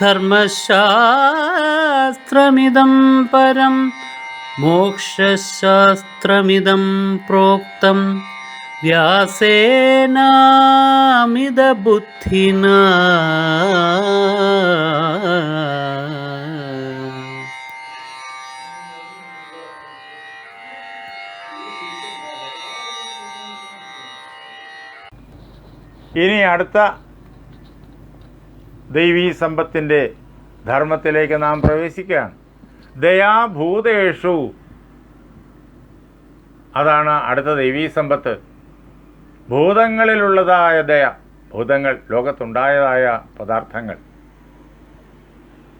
ധർമ്മശാസ്ത്രമിദം പരം മോക്ഷശാസ്ത്രമിദം പ്രോക്തം. വ്യാസേനാമിതബുദ്ധിന. ഇനി അടുത്ത ദൈവീ സമ്പത്തിന്റെ ധർമ്മത്തിലേക്ക് നാം പ്രവേശിക്കുകയാണ്. ദയാഭൂതേഷു അതാണ് അടുത്ത ദൈവീ സമ്പത്ത്. ഭൂതങ്ങളിലുള്ളതായ ദയ ഭൂതങ്ങൾ ലോകത്തുണ്ടായതായ പദാർത്ഥങ്ങൾ.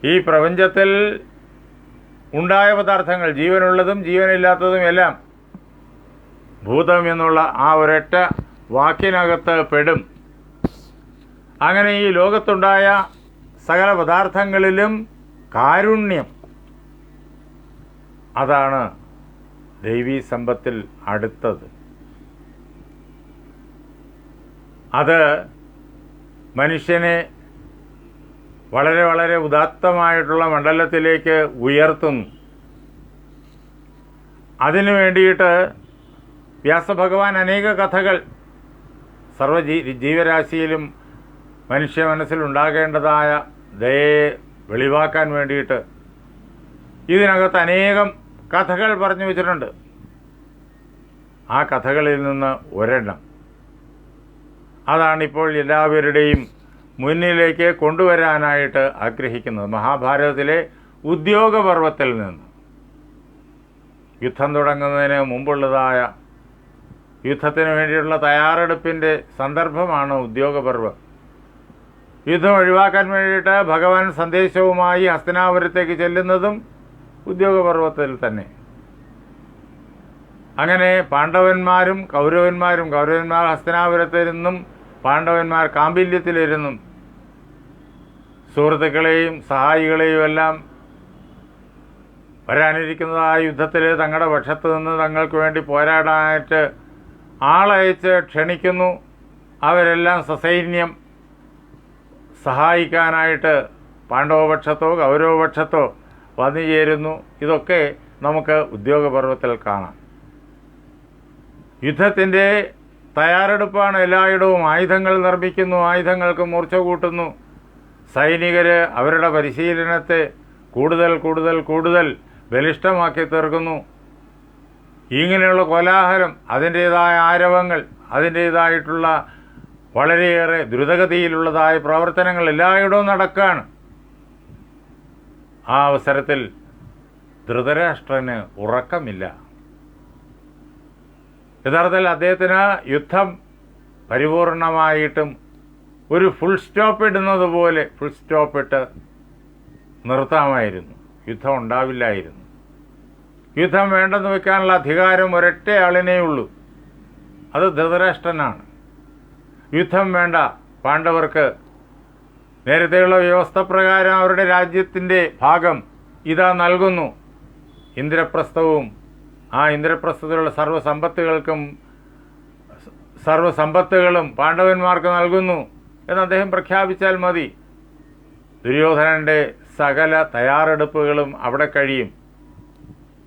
ഈ പ്രപഞ്ചത്തിൽ ഉണ്ടായ പദാർത്ഥങ്ങൾ ജീവനുള്ളതും ജീവനില്ലാത്തതും എല്ലാം ഭൂതം എന്നുള്ള ആ ഒരൊറ്റ വാക്കിനകത്ത് പെടും. അങ്ങനെ ഈ ലോകത്തുണ്ടായ സകല പദാർത്ഥങ്ങളിലും കാരുണ്യം. അതാണ് ദൈവീ സമ്പത്തിൽ അടുത്തത്. അത് മനുഷ്യനെ വളരെ വളരെ ഉദാത്തമായിട്ടുള്ള മണ്ഡലത്തിലേക്ക് ഉയർത്തുന്നു. അതിനു വേണ്ടിയിട്ട് വ്യാസഭഗവാൻ അനേക കഥകൾ സർവ ജീവരാശിയിലും മനുഷ്യ മനസ്സിലുണ്ടാകേണ്ടതായ ദയയെ വെളിവാക്കാൻ വേണ്ടിയിട്ട് ഇതിനകത്ത് അനേകം കഥകൾ പറഞ്ഞു വെച്ചിട്ടുണ്ട്. ആ കഥകളിൽ നിന്ന് ഒരെണ്ണം. അതാണിപ്പോൾ എല്ലാവരുടെയും മുന്നിലേക്ക് കൊണ്ടുവരാനായിട്ട് ആഗ്രഹിക്കുന്നത്. മഹാഭാരതത്തിലെ ഉദ്യോഗപർവത്തിൽ നിന്ന്. യുദ്ധം തുടങ്ങുന്നതിന് മുമ്പുള്ളതായ യുദ്ധത്തിന് വേണ്ടിയുള്ള തയ്യാറെടുപ്പിന്റെ സന്ദർഭമാണ് ഉദ്യോഗപർവം യുദ്ധം ഒഴിവാക്കാൻ വേണ്ടിയിട്ട് ഭഗവാൻ സന്ദേശവുമായി ഹസ്തനാപുരത്തേക്ക് ചെല്ലുന്നതും ഉദ്യോഗപർവത്തിൽ തന്നെ. അങ്ങനെ പാണ്ഡവന്മാരും കൗരവന്മാരും കൗരവന്മാർ ഹസ്തനാപുരത്തിരുന്നും പാണ്ഡവന്മാർ കാമ്പില്യത്തിലിരുന്നും സുഹൃത്തുക്കളെയും സഹായികളെയും എല്ലാം വരാനിരിക്കുന്നതായ യുദ്ധത്തിൽ തങ്ങളുടെ പക്ഷത്ത് നിന്ന് തങ്ങൾക്ക് വേണ്ടി പോരാടാനായിട്ട് ആളയച്ച് ക്ഷണിക്കുന്നു. അവരെല്ലാം സസൈന്യം സഹായിക്കാനായിട്ട് പാണ്ഡവപക്ഷത്തോ ഗൗരവപക്ഷത്തോ വന്നു ചേരുന്നു ഇതൊക്കെ നമുക്ക് ഉദ്യോഗപർവത്തിൽ കാണാം. യുദ്ധത്തിന്റെ തയ്യാറെടുപ്പാണ് എല്ലായിടവും. ആയുധങ്ങൾ നിർമ്മിക്കുന്നു ആയുധങ്ങൾക്ക് മൂർച്ച കൂട്ടുന്നു. സൈനികർ അവരുടെ പരിശീലനത്തെ കൂടുതൽ കൂടുതൽ കൂടുതൽ ബലിഷ്ഠമാക്കി തീർക്കുന്നു. ഇങ്ങനെയുള്ള കോലാഹലം അതിന്റേതായ ആരവങ്ങൾ അതിന്റേതായിട്ടുള്ള വളരെയേറെ ദ്രുതഗതിയിലുള്ളതായ പ്രവർത്തനങ്ങൾ എല്ലായിടവും നടക്കുകയാണ് ആ അവസരത്തിൽ ധൃതരാഷ്ട്രന് ഉറക്കമില്ല. യഥാർത്ഥത്തിൽ അദ്ദേഹത്തിന് യുദ്ധം പരിപൂർണമായിട്ടും ഒരു ഫുൾ സ്റ്റോപ്പ് ഇടുന്നത് പോലെ ഫുൾ സ്റ്റോപ്പ് ഇട്ട് നിർത്താമായിരുന്നു. യുദ്ധം ഉണ്ടാവില്ലായിരുന്നു. യുദ്ധം വേണ്ടെന്ന് വെക്കാനുള്ള അധികാരം ഒരൊറ്റ ആളിനേ ഉള്ളൂ അത് ധൃതരാഷ്ട്രനാണ്. യുദ്ധം വേണ്ട. പാണ്ഡവർക്ക് നേരത്തെയുള്ള വ്യവസ്ഥ പ്രകാരം അവരുടെ രാജ്യത്തിന്റെ ഭാഗം ഇതാ നൽകുന്നു. ഇന്ദ്രപ്രസ്ഥവും ആ ഇന്ദ്രപ്രസ്ഥത്തിലുള്ള സർവസമ്പത്തുകൾക്കും സർവസമ്പത്തുകളും പാണ്ഡവന്മാർക്ക് നൽകുന്നു എന്ന് അദ്ദേഹം പ്രഖ്യാപിച്ചാൽ മതി. ദുര്യോധനന്റെ സകല തയ്യാറെടുപ്പുകളും അവിടെ കഴിയും.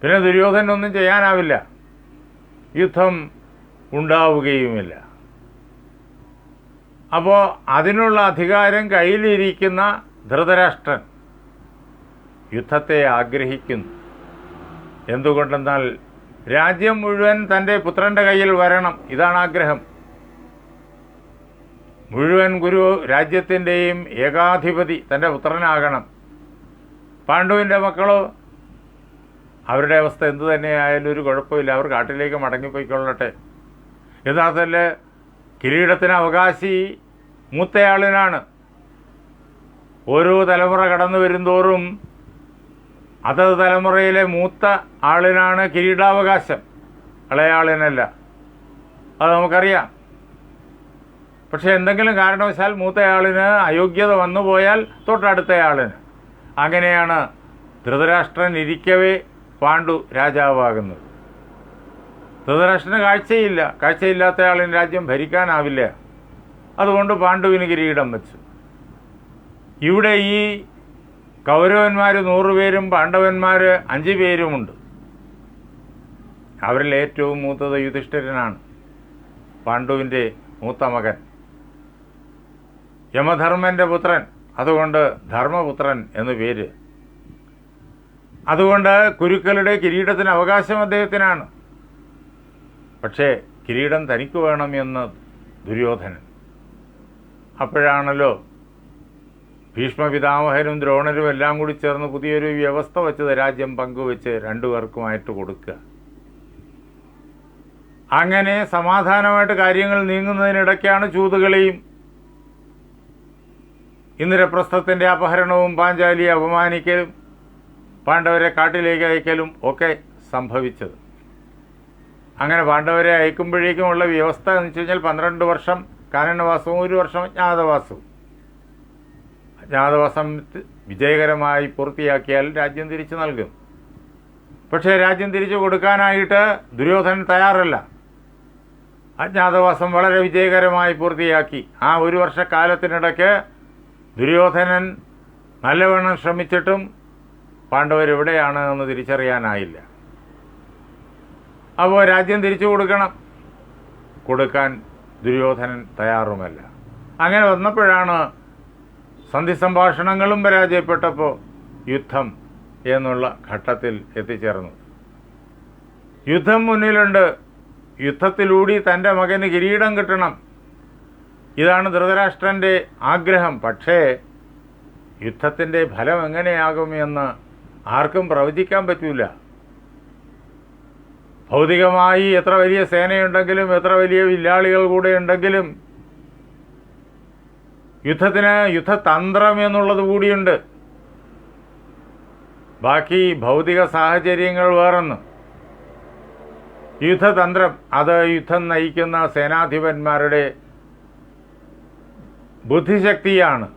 പിന്നെ ദുര്യോധനൊന്നും ചെയ്യാനാവില്ല. യുദ്ധം ഉണ്ടാവുകയുമില്ല. അപ്പോൾ അതിനുള്ള അധികാരം കയ്യിലിരിക്കുന്ന ധൃതരാഷ്ട്രൻ യുദ്ധത്തെ ആഗ്രഹിക്കുന്നു. എന്തുകൊണ്ടെന്നാൽ രാജ്യം മുഴുവൻ തന്റെ പുത്രന്റെ കയ്യിൽ വരണം ഇതാണ് ആഗ്രഹം. മുഴുവൻ ഗുരു രാജ്യത്തിന്റെയും ഏകാധിപതി തന്റെ പുത്രനാകണം. പാണ്ഡുവിന്റെ മക്കളോ അവരുടെ അവസ്ഥ എന്തു തന്നെയായാലും ഒരു കുഴപ്പമില്ല. അവർ കാട്ടിലേക്ക് മടങ്ങിപ്പോയിക്കൊള്ളട്ടെ. യഥാർത്ഥത്തിൽ കിരീടത്തിന് അവകാശി മൂത്തയാളിനാണ്. ഓരോ തലമുറ കടന്നു വരുന്തോറും അതത് തലമുറയിലെ മൂത്ത ആളിനാണ് കിരീടാവകാശം. ഇളയാളിനല്ല. അത് നമുക്കറിയാം. പക്ഷേ എന്തെങ്കിലും കാരണവശാൽ മൂത്തയാളിന് അയോഗ്യത വന്നുപോയാൽ തൊട്ടടുത്തയാളിന്. അങ്ങനെയാണ് ധൃതരാഷ്ട്രൻ ഇരിക്കവേ പാണ്ഡു രാജാവാകുന്നത്. ധൃതരാഷ്ട്രന് കാഴ്ചയില്ല. കാഴ്ചയില്ലാത്തയാളിന് രാജ്യം ഭരിക്കാനാവില്ല. അതുകൊണ്ട് പാണ്ഡുവിന് കിരീടം വെച്ചു. ഇവിടെ ഈ കൗരവന്മാർ നൂറുപേരും പാണ്ഡവന്മാർ അഞ്ച് പേരുമുണ്ട്. അവരിൽ ഏറ്റവും മൂത്തത് യുധിഷ്ഠിരനാണ്. പാണ്ഡുവിന്റെ മൂത്ത മകൻ. യമധർമ്മന്റെ പുത്രൻ. അതുകൊണ്ട് ധർമ്മപുത്രൻ എന്നു പേര്. അതുകൊണ്ട് കുരുക്കളുടെ കിരീടത്തിന് അവകാശം അദ്ദേഹത്തിനാണ്. പക്ഷേ കിരീടം തനിക്ക് വേണമെന്ന് ദുര്യോധനൻ. അപ്പോഴാണല്ലോ ഭീഷ്മപിതാമഹനും ദ്രോണരും എല്ലാം കൂടി ചേർന്ന് പുതിയൊരു വ്യവസ്ഥ വെച്ചത് രാജ്യം പങ്കുവെച്ച് രണ്ടു രണ്ടുപേർക്കുമായിട്ട് കൊടുക്കുക. അങ്ങനെ സമാധാനമായിട്ട് കാര്യങ്ങൾ നീങ്ങുന്നതിനിടയ്ക്കാണ് ചൂതുകളിയും ഇന്ദ്രപ്രസ്ഥത്തിന്റെ അപഹരണവും പാഞ്ചാലിയെ അപമാനിക്കലും പാണ്ഡവരെ കാട്ടിലേക്ക് അയക്കലും ഒക്കെ സംഭവിച്ചത്. അങ്ങനെ പാണ്ഡവരെ അയക്കുമ്പോഴേക്കുമുള്ള വ്യവസ്ഥ എന്ന് വെച്ച് കഴിഞ്ഞാൽ പന്ത്രണ്ട് വർഷം കാനനവാസവും ഒരു വർഷം അജ്ഞാതവാസവും. അജ്ഞാതവാസം വിജയകരമായി പൂർത്തിയാക്കിയാൽ രാജ്യം തിരിച്ചു നൽകും. പക്ഷേ രാജ്യം തിരിച്ചു കൊടുക്കാനായിട്ട് ദുര്യോധനൻ തയ്യാറല്ല. അജ്ഞാതവാസം വളരെ വിജയകരമായി പൂർത്തിയാക്കി. ആ ഒരു വർഷക്കാലത്തിനിടയ്ക്ക് ദുര്യോധനൻ നല്ലവണ്ണം ശ്രമിച്ചിട്ടും പാണ്ഡവരെവിടെയാണ് എന്ന് തിരിച്ചറിയാനായില്ല. അപ്പോൾ രാജ്യം തിരിച്ചു കൊടുക്കണം. കൊടുക്കാൻ ദുര്യോധനൻ തയ്യാറുമല്ല. അങ്ങനെ വന്നപ്പോഴാണ് സന്ധി സംഭാഷണങ്ങളും പരാജയപ്പെട്ടപ്പോൾ യുദ്ധം എന്നുള്ള ഘട്ടത്തിൽ എത്തിച്ചേർന്നു യുദ്ധം മുന്നിലുണ്ട്. യുദ്ധത്തിലൂടി തന്റെ മകന് കിരീടം കിട്ടണം. ഇതാണ് ധൃതരാഷ്ട്രന്റെ ആഗ്രഹം. പക്ഷേ യുദ്ധത്തിന്റെ ഫലം എങ്ങനെയാകുമെന്ന് ആർക്കും പ്രവചിക്കാൻ പറ്റൂല. ഭൗതികമായി എത്ര വലിയ സേനയുണ്ടെങ്കിലും എത്ര വലിയ വില്ലാളികൾ കൂടെ ഉണ്ടെങ്കിലും യുദ്ധത്തിന് യുദ്ധതന്ത്രം എന്നുള്ളത് കൂടിയുണ്ട്. ബാക്കി ഭൗതിക സാഹചര്യങ്ങൾ വേറൊന്ന്. യുദ്ധതന്ത്രം അത് യുദ്ധം നയിക്കുന്ന സേനാധിപന്മാരുടെ ബുദ്ധിശക്തിയാണ്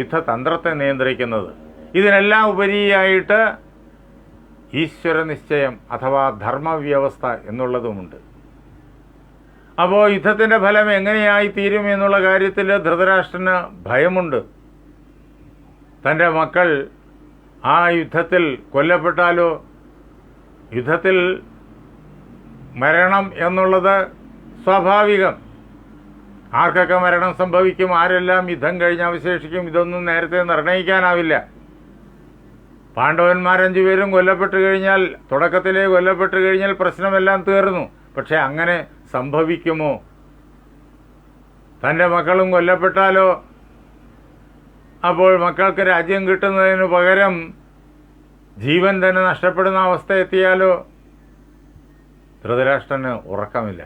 യുദ്ധതന്ത്രത്തെ നിയന്ത്രിക്കുന്നത്. ഇതിനെല്ലാം ഉപരിയായിട്ട് ഈശ്വര നിശ്ചയം അഥവാ ധർമ്മവ്യവസ്ഥ എന്നുള്ളതുമുണ്ട്. അപ്പോൾ യുദ്ധത്തിന്റെ ഫലം എങ്ങനെയായി തീരും എന്നുള്ള കാര്യത്തിൽ ധൃതരാഷ്ട്രന് ഭയമുണ്ട്. തന്റെ മക്കൾ ആ യുദ്ധത്തിൽ കൊല്ലപ്പെട്ടാലോ? യുദ്ധത്തിൽ മരണം എന്നുള്ളത് സ്വാഭാവികം. ആർക്കൊക്കെ മരണം സംഭവിക്കും? ആരെല്ലാം യുദ്ധം കഴിഞ്ഞ് അവശേഷിക്കും? ഇതൊന്നും നേരത്തെ നിർണയിക്കാനാവില്ല പാണ്ഡവന്മാരഞ്ചു പേരും കൊല്ലപ്പെട്ടു കഴിഞ്ഞാൽ തുടക്കത്തിലെ കൊല്ലപ്പെട്ടു കഴിഞ്ഞാൽ പ്രശ്നമെല്ലാം തീർന്നു. പക്ഷെ അങ്ങനെ സംഭവിക്കുമോ? തന്റെ മക്കളും കൊല്ലപ്പെട്ടാലോ? അപ്പോൾ മക്കൾക്ക് രാജ്യം കിട്ടുന്നതിന് പകരം ജീവൻ തന്നെ നഷ്ടപ്പെടുന്ന അവസ്ഥ എത്തിയാലോ? ധൃതരാഷ്ട്രന് ഉറക്കമില്ല.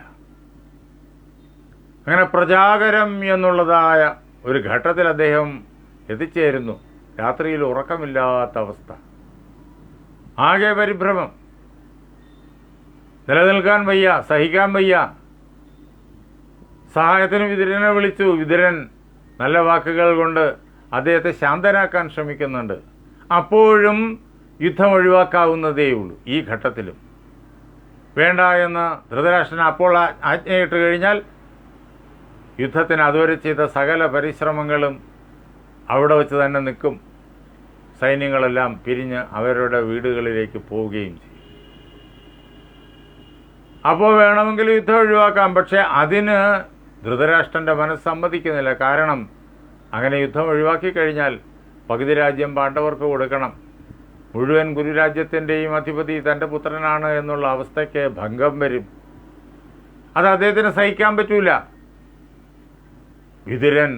അങ്ങനെ പ്രജാകരം എന്നുള്ളതായ ഒരു ഘട്ടത്തിൽ അദ്ദേഹം എത്തിച്ചേരുന്നു. രാത്രിയിൽ ഉറക്കമില്ലാത്ത അവസ്ഥ. ആകെ പരിഭ്രമം. നിലനിൽക്കാൻ വയ്യ സഹിക്കാൻ വയ്യ. സഹായത്തിന് വിതിരനെ വിളിച്ചു. വിതിരൻ നല്ല വാക്കുകൾ കൊണ്ട് അദ്ദേഹത്തെ ശാന്തനാക്കാൻ ശ്രമിക്കുന്നുണ്ട്. അപ്പോഴും യുദ്ധം ഒഴിവാക്കാവുന്നതേ ഉള്ളൂ ഈ ഘട്ടത്തിലും. വേണ്ട എന്ന് ധൃതരാഷ്ട്രൻ അപ്പോൾ ആജ്ഞയിട്ട് കഴിഞ്ഞാൽ യുദ്ധത്തിന് അതുവരെ ചെയ്ത സകല പരിശ്രമങ്ങളും അവിടെ വെച്ച് തന്നെ നിൽക്കും. സൈന്യങ്ങളെല്ലാം പിരിഞ്ഞ് അവരുടെ വീടുകളിലേക്ക് പോവുകയും ചെയ്യും. അപ്പോൾ വേണമെങ്കിൽ യുദ്ധം ഒഴിവാക്കാം പക്ഷേ അതിന് ധൃതരാഷ്ട്രന്റെ മനസ്സ് സമ്മതിക്കുന്നില്ല. കാരണം അങ്ങനെ യുദ്ധം ഒഴിവാക്കി കഴിഞ്ഞാൽ പകുതി രാജ്യം പാണ്ഡവർക്ക് കൊടുക്കണം. മുഴുവൻ ഗുരുരാജ്യത്തിന്റെയും അധിപതി തന്റെ പുത്രനാണ് എന്നുള്ള അവസ്ഥയ്ക്ക് ഭംഗം വരും. അത് അദ്ദേഹത്തിന് സഹിക്കാൻ പറ്റൂല. വിതുരൻ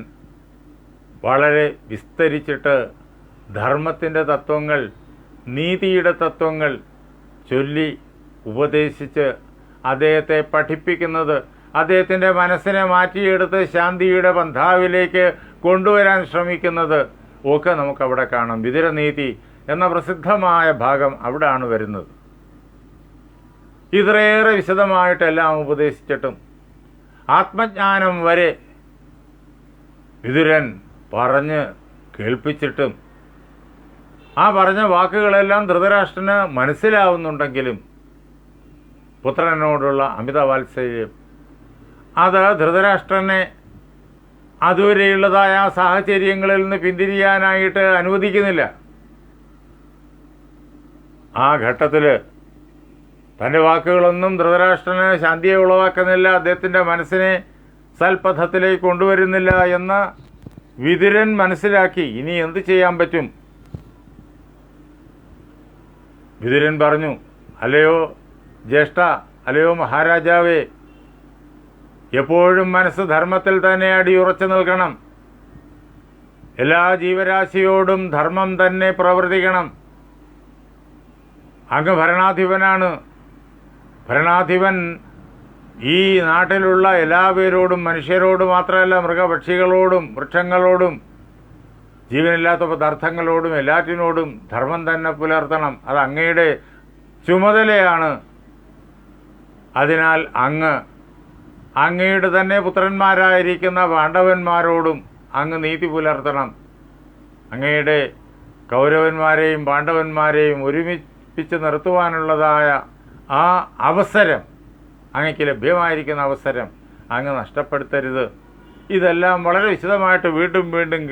വളരെ വിസ്തരിച്ചിട്ട് ധർമ്മത്തിന്റെ തത്വങ്ങൾ നീതിയുടെ തത്വങ്ങൾ ചൊല്ലി ഉപദേശിച്ച് അദ്ദേഹത്തെ പഠിപ്പിക്കുന്നത് അദ്ദേഹത്തിന്റെ മനസ്സിനെ മാറ്റിയെടുത്ത് ശാന്തിയുടെ ബന്ധാവിലേക്ക് കൊണ്ടുവരാൻ ശ്രമിക്കുന്നത് ഒക്കെ നമുക്കവിടെ കാണാം. വിതുരനീതി എന്ന പ്രസിദ്ധമായ ഭാഗം അവിടെയാണ് വരുന്നത്. ഇത്രയേറെ വിശദമായിട്ടെല്ലാം ഉപദേശിച്ചിട്ടും ആത്മജ്ഞാനം വരെ വിതുരൻ പറഞ്ഞ് കേൾപ്പിച്ചിട്ടും ആ പറഞ്ഞ വാക്കുകളെല്ലാം ധൃതരാഷ്ട്രന് മനസ്സിലാവുന്നുണ്ടെങ്കിലും പുത്രനോടുള്ള അമിത വാത്സല്യം അത് ധൃതരാഷ്ട്രനെ അതുവരെയുള്ളതായ സാഹചര്യങ്ങളിൽ നിന്ന് പിന്തിരിയാനായിട്ട് അനുവദിക്കുന്നില്ല. ആ ഘട്ടത്തിൽ തന്റെ വാക്കുകളൊന്നും ധൃതരാഷ്ട്രന് ശാന്തിയെ ഉളവാക്കുന്നില്ല അദ്ദേഹത്തിന്റെ മനസ്സിനെ സൽപഥത്തിലേക്ക് കൊണ്ടുവരുന്നില്ല എന്ന് വിതുരൻ മനസ്സിലാക്കി. ഇനി എന്ത് ചെയ്യാൻ പറ്റും? വിതുരൻ പറഞ്ഞു അല്ലയോ ജ്യേഷ്ഠ അല്ലയോ മഹാരാജാവേ എപ്പോഴും മനസ്സ് ധർമ്മത്തിൽ തന്നെ അടിയുറച്ചു നിൽക്കണം. എല്ലാ ജീവരാശിയോടും ധർമ്മം തന്നെ പ്രവർത്തിക്കണം. അങ്ങ് ഭരണാധിപനാണ്. ഭരണാധിപൻ ഈ നാട്ടിലുള്ള എല്ലാ പേരോടും മനുഷ്യരോട് മാത്രമല്ല മൃഗപക്ഷികളോടും വൃക്ഷങ്ങളോടും ജീവനില്ലാത്ത പദാർത്ഥങ്ങളോടും എല്ലാറ്റിനോടും ധർമ്മം തന്നെ പുലർത്തണം. അത് അങ്ങയുടെ ചുമതലയാണ്. അതിനാൽ അങ്ങ് അങ്ങയുടെ തന്നെ പുത്രന്മാരായിരിക്കുന്ന പാണ്ഡവന്മാരോടും അങ്ങ് നീതി പുലർത്തണം. അങ്ങയുടെ കൗരവന്മാരെയും പാണ്ഡവന്മാരെയും ഒരുമിപ്പിച്ച് നിർത്തുവാനുള്ളതായ ആ അവസരം അങ്ങയ്ക്ക് ലഭ്യമായിരിക്കുന്ന അവസരം അങ്ങ് നഷ്ടപ്പെടുത്തരുത്. ഇതെല്ലാം വളരെ വിശദമായിട്ട് വീണ്ടും വീണ്ടും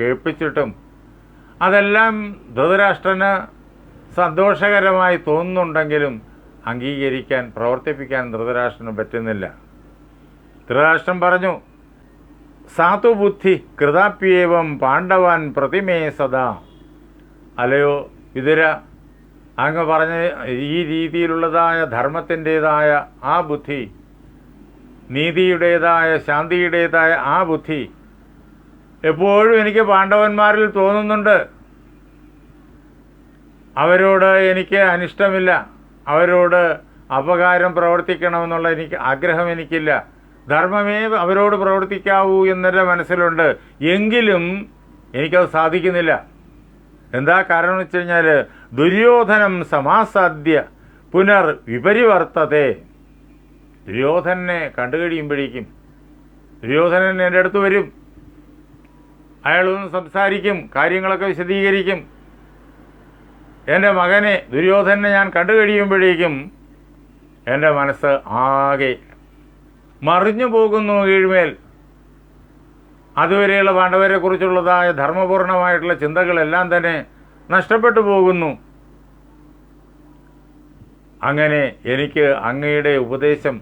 കേൾപ്പിച്ചിട്ടും അതെല്ലാം ധൃതരാഷ്ട്രന് സന്തോഷകരമായി തോന്നുന്നുണ്ടെങ്കിലും അംഗീകരിക്കാൻ പ്രവർത്തിപ്പിക്കാൻ ധൃതരാഷ്ട്രന് പറ്റുന്നില്ല. ധൃതരാഷ്ട്രം പറഞ്ഞു സാതുബുദ്ധി കൃതാപ്യേവം പാണ്ഡവാൻ പ്രതിമേ സദാ. അലയോ വിതുര അങ്ങ് പറഞ്ഞ ഈ രീതിയിലുള്ളതായ ധർമ്മത്തിന്റേതായ ആ ബുദ്ധി നീതിയുടേതായ ശാന്തിയുടേതായ ആ ബുദ്ധി എപ്പോഴും എനിക്ക് പാണ്ഡവന്മാരിൽ തോന്നുന്നുണ്ട്. അവരോട് എനിക്ക് അനിഷ്ടമില്ല. അവരോട് അപകാരം പ്രവർത്തിക്കണമെന്നുള്ള എനിക്ക് ആഗ്രഹം എനിക്കില്ല. ധർമ്മമേ അവരോട് പ്രവർത്തിക്കാവൂ എന്നെന്റെ മനസ്സിലുണ്ട്. എങ്കിലും എനിക്കത് സാധിക്കുന്നില്ല. എന്താ കാരണം എന്ന് വെച്ച് കഴിഞ്ഞാൽ ദുര്യോധനം സമാസാദ്യ പുനർ വിപരിവർത്തതേ ദുര്യോധനെ കണ്ടുകഴിയുമ്പോഴേക്കും ദുര്യോധനൻ എന്റെ അടുത്ത് വരും. അയാളൊന്ന് സംസാരിക്കും കാര്യങ്ങളൊക്കെ വിശദീകരിക്കും. എന്റെ മകനെ ദുര്യോധനെ ഞാൻ കണ്ടു കഴിയുമ്പോഴേക്കും എന്റെ മനസ്സ് ആകെ മറിഞ്ഞു പോകുന്നു കീഴ്മേൽ. അതുവരെയുള്ള പാണ്ഡവരെ കുറിച്ചുള്ളതായ ധർമ്മപൂർണമായിട്ടുള്ള ചിന്തകളെല്ലാം തന്നെ നഷ്ടപ്പെട്ടു പോകുന്നു. അങ്ങനെ എനിക്ക് അങ്ങയുടെ ഉപദേശം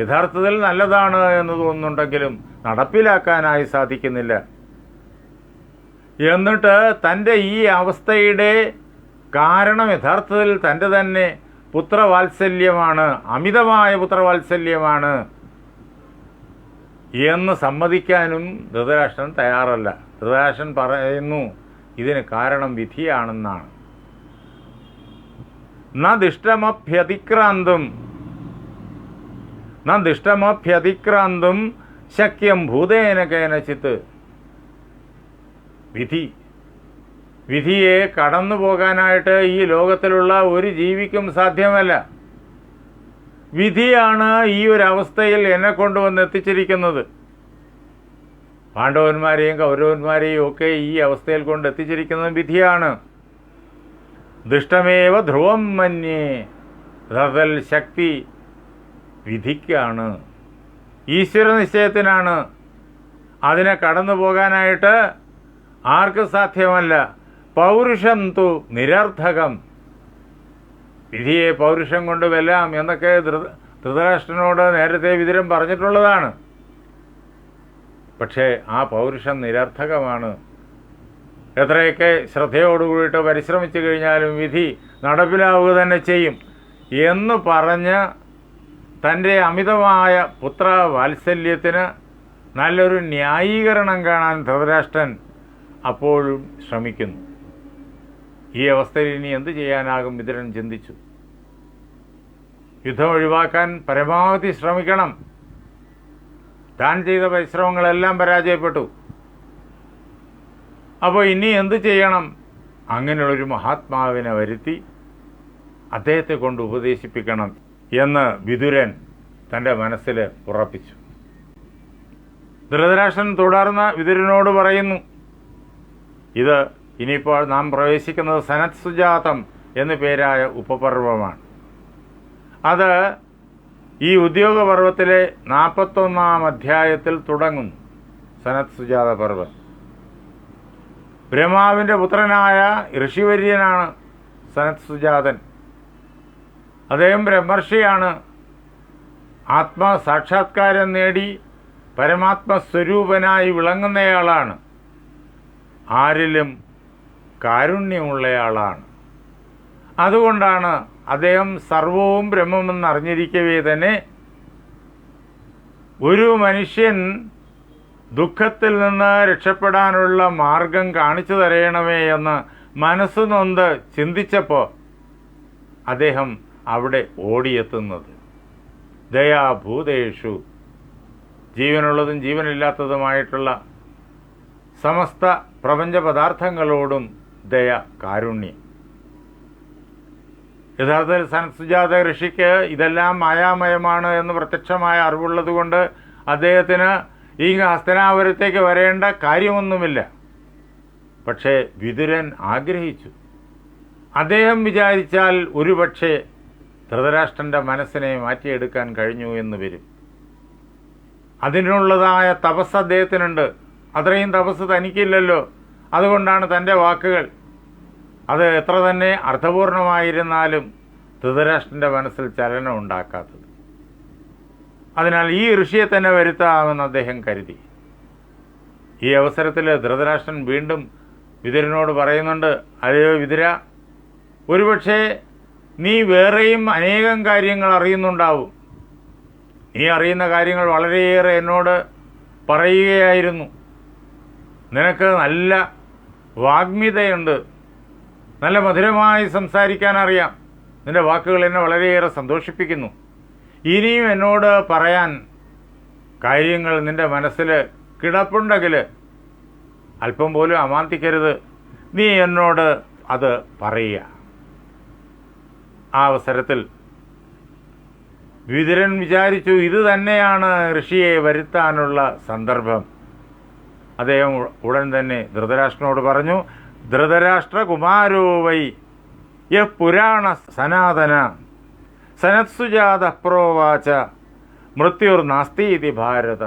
യഥാർത്ഥത്തിൽ നല്ലതാണ് എന്ന് തോന്നുന്നുണ്ടെങ്കിലും നടപ്പിലാക്കാനായി സാധിക്കുന്നില്ല. എന്നിട്ട് തന്റെ ഈ അവസ്ഥയുടെ കാരണം യഥാർത്ഥത്തിൽ തന്റെ തന്നെ പുത്രവാത്സല്യമാണ് അമിതമായ പുത്രവാത്സല്യമാണ് എന്ന് സമ്മതിക്കാനും ധൃതരാഷ്ട്രൻ തയ്യാറല്ല. ധൃതരാഷ്ട്രൻ പറയുന്നു ഇതിന് കാരണം വിധിയാണെന്നാണ്. ന ദിഷ്ടമഭ്യതിക്രാന്തും ന ദിഷ്ടമഭ്യതിക്രാന്തും ശക്യം ഭൂതേന കേനച്ചിത്ത് വിധി. വിധിയെ കടന്നു പോകാനായിട്ട് ഈ ലോകത്തിലുള്ള ഒരു ജീവിക്കും സാധ്യമല്ല. വിധിയാണ് ഈ ഒരു അവസ്ഥയിൽ എന്നെ കൊണ്ടുവന്ന് എത്തിച്ചിരിക്കുന്നത്. പാണ്ഡവന്മാരെയും കൗരവന്മാരെയും ഒക്കെ ഈ അവസ്ഥയിൽ കൊണ്ട് എത്തിച്ചിരിക്കുന്നത് വിധിയാണ്. ദുഷ്ടമേവ ധ്രുവം മന്യേ യഥാർത്ഥത്തിൽ ശക്തി വിധിക്കാണ്. ഈശ്വര നിശ്ചയത്തിനാണ് അതിനെ കടന്നു പോകാനായിട്ട് ആർക്കും സാധ്യമല്ല പൗരുഷം തു നിരർത്ഥകം. വിധിയെ പൗരുഷം കൊണ്ട് വെല്ലാം എന്നൊക്കെ ധൃത ധൃതരാഷ്ട്രനോട് നേരത്തെ വിതുരം പറഞ്ഞിട്ടുള്ളതാണ്. പക്ഷേ ആ പൗരുഷം നിരർത്ഥകമാണ്. എത്രയൊക്കെ ശ്രദ്ധയോടുകൂടിയിട്ട് പരിശ്രമിച്ചു കഴിഞ്ഞാലും വിധി നടപ്പിലാവുക തന്നെ ചെയ്യും. എന്ന് പറഞ്ഞ് തന്റെ അമിതമായ പുത്ര വാത്സല്യത്തിന് നല്ലൊരു ന്യായീകരണം കാണാൻ ധൃതരാഷ്ട്രൻ അപ്പോഴും ശ്രമിക്കുന്നു. ഈ അവസ്ഥയിൽ ഇനി എന്ത് ചെയ്യാനാകും? വിതുരൻ ചിന്തിച്ചു. യുദ്ധം ഒഴിവാക്കാൻ പരമാവധി ശ്രമിക്കണം. താൻ ചെയ്ത പരിശ്രമങ്ങളെല്ലാം പരാജയപ്പെട്ടു. അപ്പോൾ ഇനി എന്ത് ചെയ്യണം? അങ്ങനെയുള്ളൊരു മഹാത്മാവിനെ വരുത്തി അദ്ദേഹത്തെ കൊണ്ട് ഉപദേശിപ്പിക്കണം എന്ന് വിതുരൻ തന്റെ മനസ്സിൽ ഉറപ്പിച്ചു. ധൃതരാഷ്ട്രൻ തുടർന്ന് വിതുരനോട് പറയുന്നു ഇത് ഇനിയിപ്പോൾ നാം പ്രവേശിക്കുന്നത് സനത് സുജാതം എന്നു പേരായ ഉപപർവമാണ്. അത് ഈ ഉദ്യോഗപർവത്തിലെ നാൽപ്പത്തൊന്നാം അധ്യായത്തിൽ തുടങ്ങുന്നു സനത് സുജാത പർവം ബ്രഹ്മാവിന്റെ പുത്രനായ ഋഷിവര്യനാണ് സനത് സുജാതൻ. അദ്ദേഹം ബ്രഹ്മർഷിയാണ്. ആത്മസാക്ഷാത്കാരം നേടി പരമാത്മസ്വരൂപനായി വിളങ്ങുന്നയാളാണ്. ആരിലും കാരുണ്യമുള്ളയാളാണ്. അതുകൊണ്ടാണ് അദ്ദേഹം സർവവും ബ്രഹ്മമെന്ന് അറിഞ്ഞിരിക്കവേ തന്നെ ഒരു മനുഷ്യൻ ദുഃഖത്തിൽ നിന്ന് രക്ഷപ്പെടാനുള്ള മാർഗം കാണിച്ചു തരയണമേ എന്ന് മനസ്സ് നൊന്ത് ചിന്തിച്ചപ്പോൾ അദ്ദേഹം അവിടെ ഓടിയെത്തുന്നത്. ദയാഭൂതേഷു. ജീവനുള്ളതും ജീവനില്ലാത്തതുമായിട്ടുള്ള സമസ്ത പ്രപഞ്ച പദാർത്ഥങ്ങളോടും ദയ കാരുണ്യം. യഥാർത്ഥത്തിൽ സനസുജാത ഋഷിക്ക് ഇതെല്ലാം മായാമയമാണ് എന്ന് പ്രത്യക്ഷമായ അറിവുള്ളതുകൊണ്ട് അദ്ദേഹത്തിന് ഈ ഹസ്തനാപുരത്തേക്ക് വരേണ്ട കാര്യമൊന്നുമില്ല. പക്ഷേ വിതുരൻ ആഗ്രഹിച്ചു. അദ്ദേഹം വിചാരിച്ചാൽ ഒരുപക്ഷെ ധൃതരാഷ്ട്രന്റെ മനസ്സിനെ മാറ്റിയെടുക്കാൻ കഴിഞ്ഞു എന്ന് വരും. അതിനുള്ളതായ തപസ് അദ്ദേഹത്തിനുണ്ട്. അത്രയും തപസ് തനിക്കില്ലല്ലോ. അതുകൊണ്ടാണ് തന്റെ വാക്കുകൾ. അത് എത്ര തന്നെ അർത്ഥപൂർണമായിരുന്നാലും ധൃതരാഷ്ട്രന്റെ മനസ്സിൽ ചലനം ഉണ്ടാക്കാത്തത്. അതിനാൽ ഈ ഋഷിയെ തന്നെ വരുത്താമെന്ന് അദ്ദേഹം കരുതി. ഈ അവസരത്തിൽ ധൃതരാഷ്ട്രൻ വീണ്ടും വിതുരനോട് പറയുന്നുണ്ട് അതെയോ വിതുര ഒരുപക്ഷേ നീ വേറെയും അനേകം കാര്യങ്ങൾ അറിയുന്നുണ്ടാവും. നീ അറിയുന്ന കാര്യങ്ങൾ വളരെയേറെ എന്നോട് പറയുകയായിരുന്നു. നിനക്ക് നല്ല വാഗ്മിതയുണ്ട്. നല്ല മധുരമായി സംസാരിക്കാൻ അറിയാം നിന്റെ വാക്കുകൾ എന്നെ വളരെയേറെ സന്തോഷിപ്പിക്കുന്നു. ഇനിയും എന്നോട് പറയാൻ കാര്യങ്ങൾ നിന്റെ മനസ്സിൽ കിടപ്പുണ്ടെങ്കിൽ അല്പം പോലും അമാന്തിക്കരുത്. നീ എന്നോട് അത് പറയുക. ആ അവസരത്തിൽ വിതുരൻ വിചാരിച്ചു ഇത് തന്നെയാണ് ഋഷിയെ വരുത്താനുള്ള സന്ദർഭം. അദ്ദേഹം ഉടൻ തന്നെ ധൃതരാഷ്ട്രനോട് പറഞ്ഞു ധൃതരാഷ്ട്ര കുമാരോ വൈ യ പുരാണ സനാതന സനത്സുജാത പ്രോവാച മൃത്യുർ നാസ്തി ഇതി ഭാരത